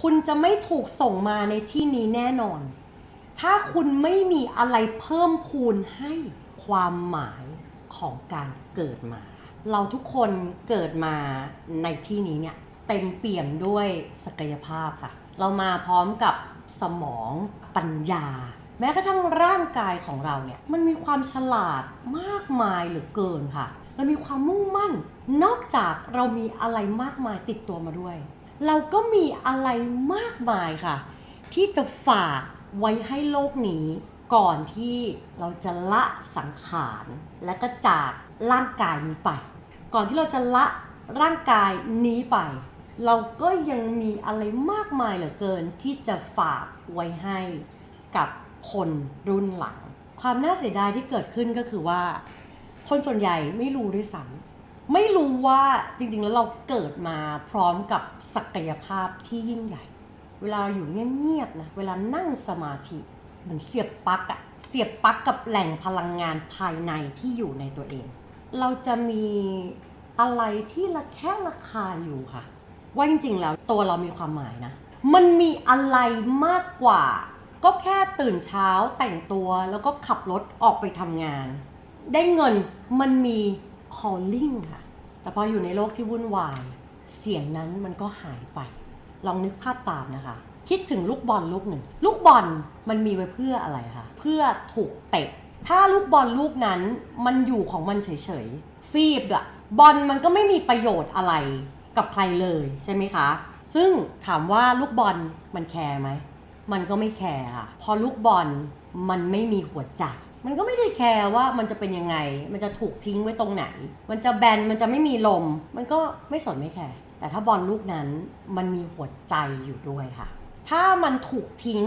คุณจะไม่ถูกส่งมาในที่นี้แน่นอน ถ้าคุณไม่มีอะไรเพิ่มพูนให้ความหมายของการเกิดมา เราทุกคนเกิดมาในที่นี้เนี่ยเต็มเปี่ยมด้วยศักยภาพค่ะ เรามาพร้อมกับสมองปัญญา แม้กระทั่งร่างกายของเราเนี่ยมันมีความฉลาดมากมายเหลือเกินค่ะ เรามีความมุ่งมั่น นอกจากเรามีอะไรมากมายติดตัวมาด้วย เราก็มีอะไรมากมายค่ะ ที่จะฝากไว้ให้โลกนี้ ก่อนที่เราจะละสังขารและก็จากร่างกายนี้ไป ก่อนที่เราจะละร่างกายนี้ไป เราก็ยังมีอะไรมากมายเหลือเกินที่จะฝากไว้ให้กับคนรุ่นหลัง ความน่าเสียดายที่เกิดขึ้นก็คือว่า คนส่วนใหญ่ไม่รู้ด้วยซ้ำ ไม่รู้ว่าจริงๆแล้วเราเกิดมาพร้อมกับศักยภาพที่ยิ่งใหญ่ เวลาอยู่เงียบๆนะ เวลานั่งสมาธิเหมือนเสียบปลั๊กอะเสียบปลั๊กกับแหล่งพลังงานภายในที่อยู่ในตัวเอง เราจะมีอะไรที่ระแคะระคาอยู่ค่ะ ว่าจริงๆแล้วตัวเรามีความหมายนะ มันมีอะไรมากกว่า ก็แค่ตื่นเช้าแต่งตัวแล้วก็ขับรถออกไปทำงาน ได้เงินมันมี calling ค่ะ แต่พออยู่ในโลกที่วุ่นวาย เสียงนั้นมันก็หายไป ลองนึกภาพตามนะคะ คิดถึงลูกบอลลูกหนึ่ง ลูกบอลมันมีไว้เพื่ออะไรคะเพื่อถูกเตะ ถ้าลูกบอลลูกนั้นมันอยู่ของมันเฉยๆฟีบอะบอลมันก็ไม่มีประโยชน์อะไรกับใครเลยใช่ไหมคะ ซึ่งถามว่าลูกบอลมันแคร์ไหม มันก็ไม่แคร์ค่ะ พอลูกบอลมันไม่มีหัวใจ มันก็ไม่ได้แคร์ว่ามันจะเป็นยังไง มันจะถูกทิ้งไว้ตรงไหน มันจะแบน มันจะไม่มีลม มันก็ไม่สนไม่แคร์ แต่ถ้าบอลลูกนั้นมันมีหัวใจอยู่ด้วยค่ะ ถ้ามันถูกทิ้ง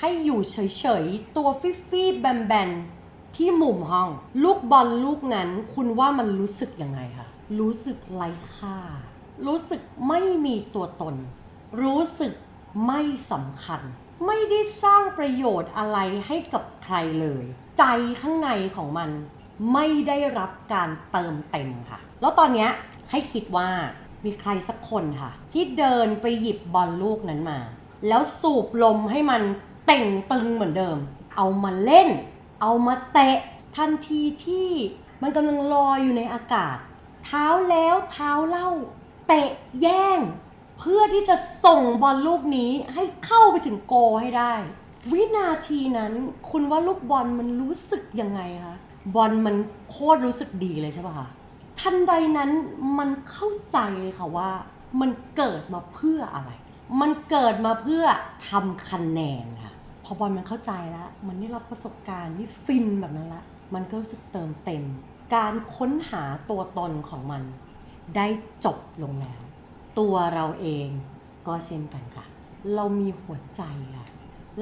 ให้อยู่เฉยๆ ตัวฟิฟี่แบนๆ ที่มุมห้อง ลูกบอลลูกนั้น คุณว่ามันรู้สึกยังไงคะ รู้สึกไร้ค่า รู้สึกไม่มีตัวตน รู้สึกไม่สำคัญ ไม่ได้สร้างประโยชน์อะไรให้กับใครเลย ใจข้างในของมันไม่ได้รับการเติมเต็มค่ะ แล้วตอนนี้ให้คิดว่ามีใครสักคนค่ะ ที่เดินไปหยิบบอลลูกนั้นมา แล้วสูบลมให้มันเต่งตึงเหมือนเดิม เอามาเล่น เอามาเตะทันทีที่มันกำลังลอยอยู่ในอากาศ เท้าแล้วเท้าเล่า เตะแย่ง เพื่อที่จะส่งบอลลูกนี้ให้เข้าไปถึงโกลให้ได้ วินาทีนั้นคุณว่าลูกบอลมันรู้สึกยังไงคะบอลมันโคตรรู้สึกดีเลยใช่ปะคะทันใดนั้นมันเข้าใจเลยค่ะว่า มันเกิดมาเพื่ออะไร มันเกิดมาเพื่อทำคะแนนค่ะพอบอลมันเข้าใจแล้วมันได้รับประสบการณ์ที่ฟินแบบนั้นละมันก็รู้สึกเติมเต็ม การค้นหาตัวตนของมัน ได้จบลงแล้ว ตัวเราเองก็เช่นกันค่ะ เรามีหัวใจค่ะ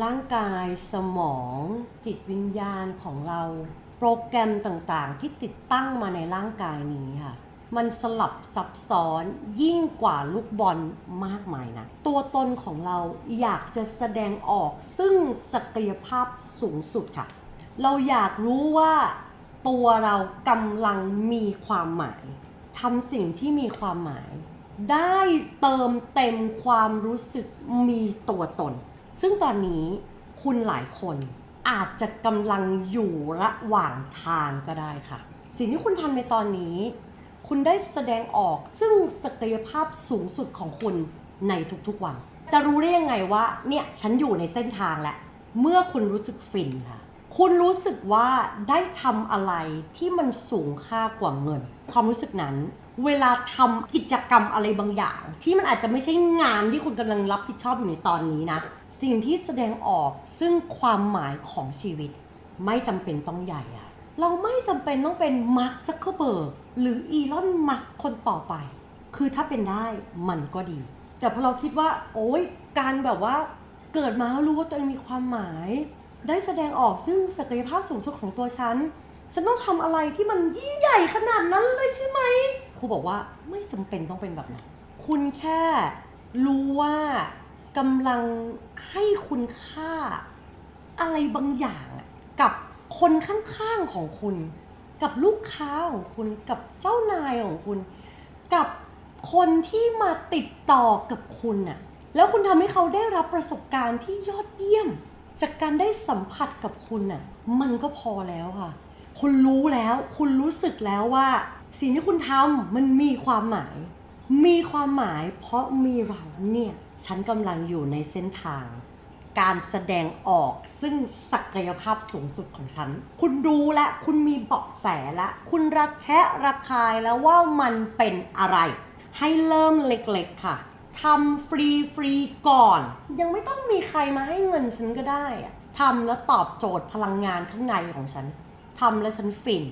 ร่างกายสมองจิตวิญญาณของเรา โปรแกรมต่างๆ ที่ติดตั้งมาในร่างกายนี้ค่ะ มันสลับซับซ้อนยิ่งกว่าลูกบอลมากมายนะ ตัวตนของเราอยากจะแสดงออกซึ่งศักยภาพสูงสุดค่ะ เราอยากรู้ว่าตัวเรากำลังมีความหมายทำสิ่งที่มีความหมาย ได้เติมเต็มความรู้สึกมีตัวตน ซึ่งตอนนี้คุณหลายคนอาจจะกำลังอยู่ระหว่างทางก็ได้ค่ะ สิ่งที่คุณทำในตอนนี้ คุณได้แสดงออกซึ่งศักยภาพสูงสุดของคุณในทุกๆวัน จะรู้ได้ยังไงว่า เนี่ยฉันอยู่ในเส้นทางแหละเมื่อคุณรู้สึกฟินค่ะ คุณรู้สึกว่าได้ทำอะไรที่มันสูงค่ากว่าเงิน ความรู้สึกนั้น เวลาทำกิจกรรมอะไรบางอย่าง ที่มันอาจจะไม่ใช่งานที่คุณกำลังรับผิดชอบอยู่ในตอนนี้นะ สิ่งที่แสดงออกซึ่งความหมายของชีวิต ไม่จำเป็นต้องใหญ่อะเราไม่จำเป็นต้องเป็นมาร์คซักเคอร์เบิร์กหรืออีลอนมัสคนต่อไป คือถ้าเป็นได้มันก็ดี แต่พอเราคิดว่า โอ๊ยการแบบว่าเกิดมาแล้วรู้ว่าตัวเองมีความหมาย ได้แสดงออกซึ่งศักยภาพสูงสุดของตัวฉัน ฉันต้องทำอะไรที่มันยิ่งใหญ่ขนาดนั้นเลยใช่ไหม ครูบอกว่าไม่จำเป็นต้องเป็นแบบนั้น คุณแค่รู้ว่ากำลังให้คุณค่าอะไรบางอย่างกับคนข้างๆของคุณ กับลูกค้าของคุณกับเจ้านายของคุณ กับคนที่มาติดต่อกับคุณน่ะแล้วคุณทำให้เขาได้รับประสบการณ์ที่ยอดเยี่ยม จากการได้สัมผัสกับคุณน่ะมันก็พอแล้วค่ะ คุณรู้แล้ว คุณรู้สึกแล้วว่า สิ่งที่คุณทำมันมีความหมาย มีความหมายเพราะมีเราเนี่ย ฉันกำลังอยู่ในเส้นทาง การแสดงออกซึ่งศักยภาพสูงสุดของฉัน คุณรู้และคุณมีเบาะแสและ คุณระแคะระคายแล้วว่ามันเป็นอะไร ให้เริ่มเล็กๆค่ะทำฟรีฟรีๆก่อน ยังไม่ต้องมีใครมาให้เงินฉันก็ได้อะทำแล้วตอบโจทย์พลังงานข้างในของฉันทำแล้วฉันฟิน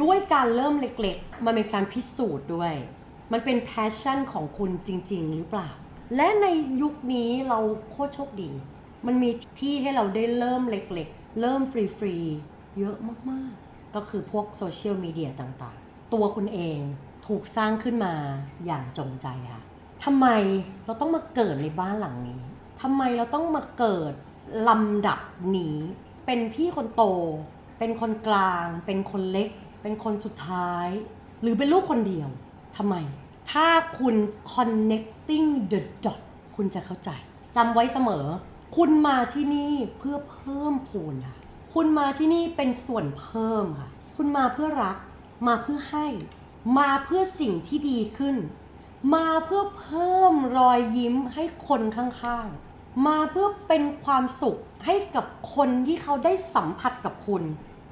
ด้วยการเริ่มเล็กๆ มันเป็นการพิสูจน์ด้วย มันเป็นแพชชั่นของคุณจริง ๆ หรือเปล่า และในยุคนี้เราโคตรโชคดี มันมีที่ให้เราได้เริ่มเล็กๆ เริ่มฟรีๆ เยอะมากๆ ก็คือพวกโซเชียลมีเดียต่างๆ ตัวคุณเองถูกสร้างขึ้นมาอย่างจงใจค่ะทำไมเราต้องมาเกิดในบ้านหลังนี้ทำไมเราต้องมาเกิดลำดับนี้ เป็นพี่คนโต เป็นคนกลาง เป็นคนเล็ก เป็นคนสุดท้าย หรือเป็นลูกคนเดียวทำไม ถ้าคุณ connecting the dot คุณจะเข้าใจจำไว้เสมอ คุณมาที่นี่เพื่อเพิ่มพูนค่ะ คุณมาที่นี่เป็นส่วนเพิ่มค่ะ คุณมาเพื่อรัก มาเพื่อให้ มาเพื่อสิ่งที่ดีขึ้น มาเพื่อเพิ่มรอยยิ้มให้คนข้างๆ มาเพื่อเป็นความสุขให้กับคนที่เขาได้สัมผัสกับคุณ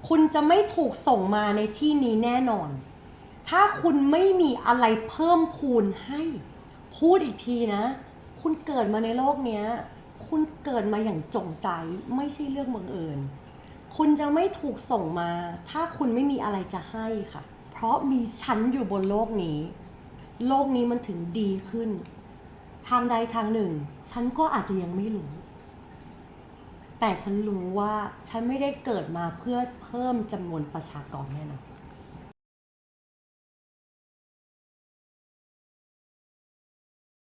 คุณจะไม่ถูกส่งมาในที่นี้แน่นอน ถ้าคุณไม่มีอะไรเพิ่มพูนให้ พูดอีกทีนะ คุณเกิดมาในโลกเนี้ย คุณเกิดมาอย่างจงใจ ไม่ใช่เรื่องบังเอิญ คุณจะไม่ถูกส่งมา ถ้าคุณไม่มีอะไรจะให้ค่ะ เพราะมีฉันอยู่บนโลกนี้ โลกนี้มันถึงดีขึ้น ทางใดทางหนึ่ง ฉันก็อาจจะยังไม่รู้ แต่ฉันรู้ว่าฉันไม่ได้เกิดมาเพื่อเพิ่มจำนวนประชากรแน่นอน